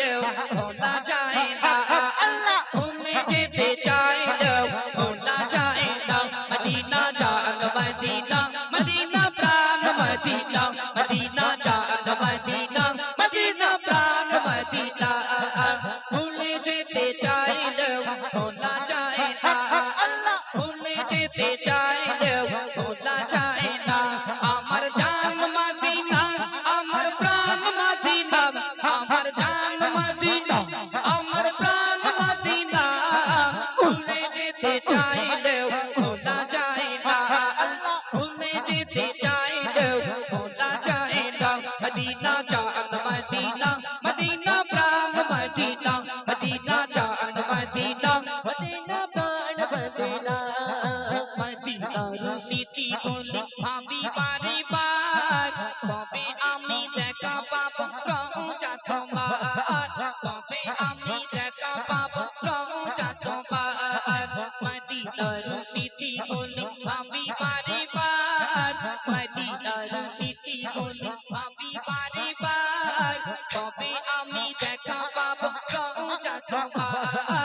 চাইলেও যেতে চাইলেও ভোলা যায় না। ভুলে যেতে চাইলেও ভোলা যায় না। মদিনা মদিনা মদিনা মদিনার স্মৃতি বলি ভাবি বারে বার তবে আমি দেখা পাবো রওজা তোমার।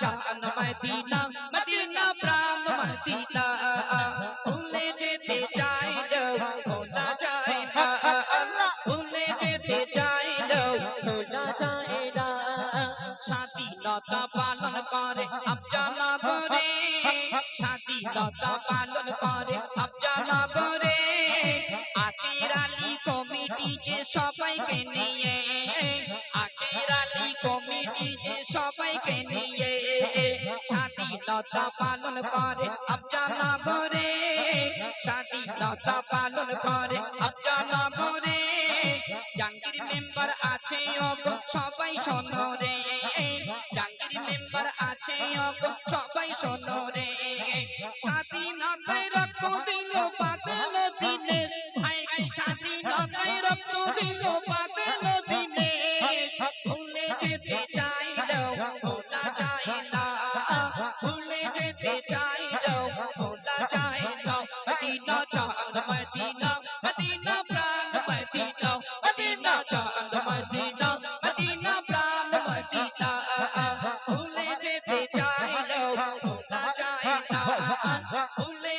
জান মদিনা মদিনা প্রাণ মদিনা ভুলে যেতে চাইলেও ভোলা যায় না ভুলে যেতে চাইলেও ভোলা যায় না স্বাধীনতা পালন করে আফজানগরে স্বাধীনতা পালন করে আফজানগরে আকের আলী কমিটি যে সবাইকে নিয়ে আকের আলী কমিটি যে স্বাধীনতা পালন করে আফজানগরে স্বাধীনতা পালন করে আফজানগরে জাঙ্গির মেম্বার আছে অগ, সবাই শোনো রে। জাঙ্গির মেম্বার আছে অগ না মদিনা চাঁদ মদিনা মদিনা প্রাণ মদিনা মদিনা যেতে চাইলেও ভোলা যায় ভুলে